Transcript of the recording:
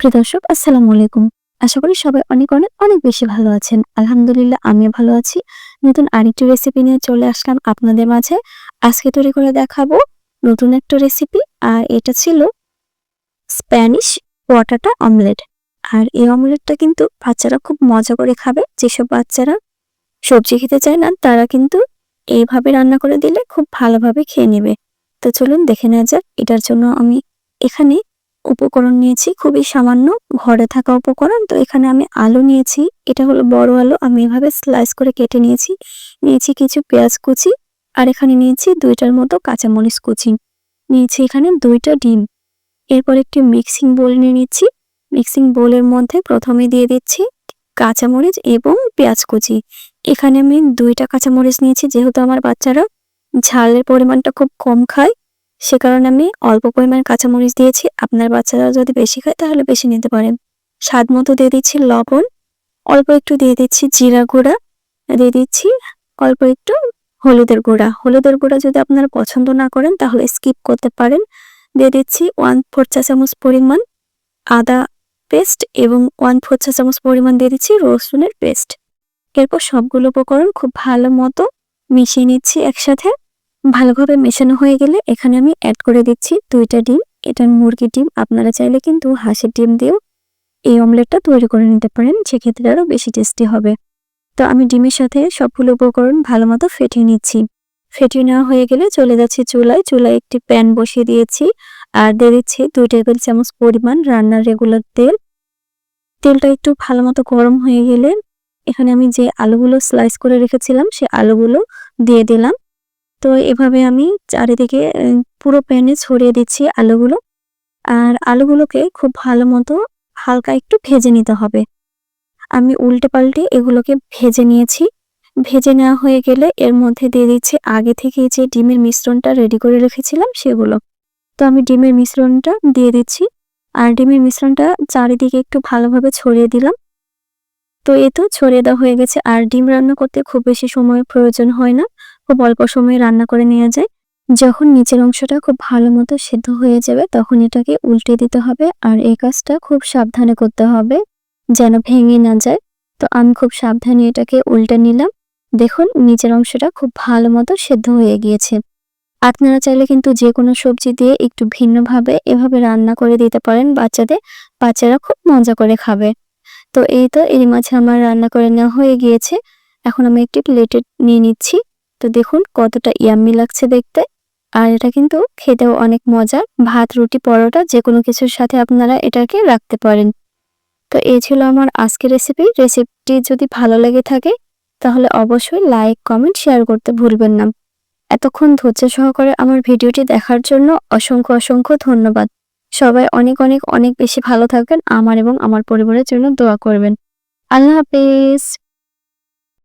প্রিয় দর্শক, আসসালামু আলাইকুম। আশা করি সবাই অনেক অনেক অনেক বেশি ভালো আছেন। আলহামদুলিল্লাহ, আমিও ভালো আছি। নতুন আরেকটি রেসিপি নিয়ে চলে আসলাম আপনাদের মাঝে। আজকে তৈরি করে দেখাবো নতুন একটা রেসিপি আর এটা ছিল স্প্যানিশ পটাটা অমলেট আর এই অমলেটটা কিন্তু বাচ্চারা খুব মজা করে খাবে। যেসব বাচ্চারা সবজি খেতে চায় না, তারা কিন্তু এইভাবে রান্না করে দিলে খুব ভালোভাবে খেয়ে নেবে। তো চলুন দেখে নেওয়া যাক, এটার জন্য আমি এখানে উপকরণ নিয়েছি, খুবই সামান্য। ঘরে থাকা উপকরণ, তো এখানে আমি আলু নিয়েছি। এটা হলো বড় আলু, আমি এভাবে স্লাইস করে কেটে নিয়েছি। নিয়েছি কিছু পেঁয়াজ কুচি, আর এখানে নিয়েছি দুইটার মতো কাঁচামরিচ কুচি। নিয়েছি এখানে দুইটা ডিম। এরপর একটি মিক্সিং বোল নিয়ে নিচ্ছি। মিক্সিং বোলের মধ্যে প্রথমে দিয়ে দিচ্ছি কাঁচামরিচ এবং পেঁয়াজ কুচি। এখানে আমি দুইটা কাঁচামরিচ নিয়েছি, যেহেতু আমার বাচ্চারা ঝালের পরিমাণটা খুব কম খায় সে কারণে আমি অল্প পরিমাণ কাঁচামরিচ দিয়েছি। আপনার বাচ্চারা যদি বেশি খায়, তাহলে বেশি নিতে পারেন। স্বাদ মতো দিয়ে দিচ্ছি লবণ, অল্প একটু দিয়ে দিচ্ছি জিরা গুঁড়া, দিয়ে দিচ্ছি অল্প একটু হলুদের গুঁড়া। হলুদের গুঁড়া যদি আপনারা পছন্দ না করেন, তাহলে স্কিপ করতে পারেন। দিয়ে দিচ্ছি ওয়ান ফোর চা চামচ পরিমাণ আদা পেস্ট এবং ওয়ান ফোর চা চামচ পরিমাণ দিয়ে দিচ্ছি রসুনের পেস্ট। এরপর সবগুলো উপকরণ খুব ভালো মতো মিশিয়ে নিচ্ছি একসাথে। ভালোভাবে মেশানো হয়ে গেলে এখানে আমি অ্যাড করে দিচ্ছি দুইটা ডিম। এটা মুরগির ডিম। আপনারা চাইলে কিন্তু হাঁসের ডিম দিয়েও এই অমলেটটা তৈরি করে নিতে পারেন। সেক্ষেত্রে আরও বেশি টেস্টি হবে। তো আমি ডিমের সাথে সবগুলো উপকরণ ভালো মতো ফেটিয়ে নিচ্ছি। ফেটিয়ে নেওয়া হয়ে গেলে চলে যাচ্ছি চুলায়। চুলায় একটি প্যান বসিয়ে দিয়েছি। আর দিয়ে দিচ্ছি দুই টেবিল চামচ পরিমাণ রান্নার রেগুলার তেল। তেলটা একটু ভালো মতো গরম হয়ে গেলে এখানে আমি যে আলুগুলো স্লাইস করে রেখেছিলাম, সে আলুগুলো দিয়ে দিলাম। তো এভাবে আমি চারিদিকে পুরো প্যানে ছড়িয়ে দিচ্ছি আলুগুলো। আর আলুগুলোকে খুব ভালো মতো হালকা একটু ভেজে নিতে হবে। আমি উল্টে পাল্টে এগুলোকে ভেজে নিয়েছি। ভেজে নেওয়া হয়ে গেলে এর মধ্যে দিয়ে দিচ্ছি আগে থেকে যে ডিমের মিশ্রণটা রেডি করে রেখেছিলাম সেগুলো। তো আমি ডিমের মিশ্রণটা দিয়ে দিচ্ছি। আর ডিমের মিশ্রণটা চারিদিকে একটু ভালোভাবে ছড়িয়ে দিলাম। তো এ তো ছড়িয়ে দেওয়া হয়ে গেছে। আর ডিম রান্না করতে খুব বেশি সময় প্রয়োজন হয় না। খুব অল্প সময়ে রান্না করে নেওয়া যায়। যখন নিচের অংশটা খুব ভালো মতো সেদ্ধ হয়ে যাবে, তখন এটাকে উল্টে দিতে হবে আর এই কাজটা খুব সাবধানে করতে হবে যেন ভেঙে না যায়। তো আমি খুব সাবধানে এটাকে উল্টে নিলাম। দেখুন, নিচের অংশটা খুব ভালো মতো সেদ্ধ হয়ে গিয়েছে। আপনারা চাইলে কিন্তু যে কোনো সবজি দিয়ে একটু ভিন্নভাবে এভাবে রান্না করে দিতে পারেন বাচ্চাদের। বাচ্চারা খুব মজা করে খাবে। তো এই তো এর মাঝে আমার রান্না করে নেওয়া হয়ে গিয়েছে। এখন আমি একটি প্লেটে নিয়ে নিচ্ছি। তো দেখুন কতটা ইয়াম্মি লাগছে দেখতে। আর এটা কিন্তু খেতেও অনেক মজার। ভাত, রুটি, পরোটা যে কোনো কিছুর সাথে আপনারা এটাকে রাখতে পারেন। তো এই ছিল আমার আজকের রেসিপি রেসিপিটি যদি ভালো লেগে থাকে, তাহলে অবশ্যই লাইক কমেন্ট শেয়ার করতে ভুলবেন না। এতক্ষণ ধৈর্য সহকারে আমার ভিডিওটি দেখার জন্য অসংখ্য অসংখ্য ধন্যবাদ। সবাই অনেক অনেক অনেক বেশি ভালো থাকবেন। আমার এবং আমার পরিবারের জন্য দোয়া করবেন। আল্লাহ হাফেজ।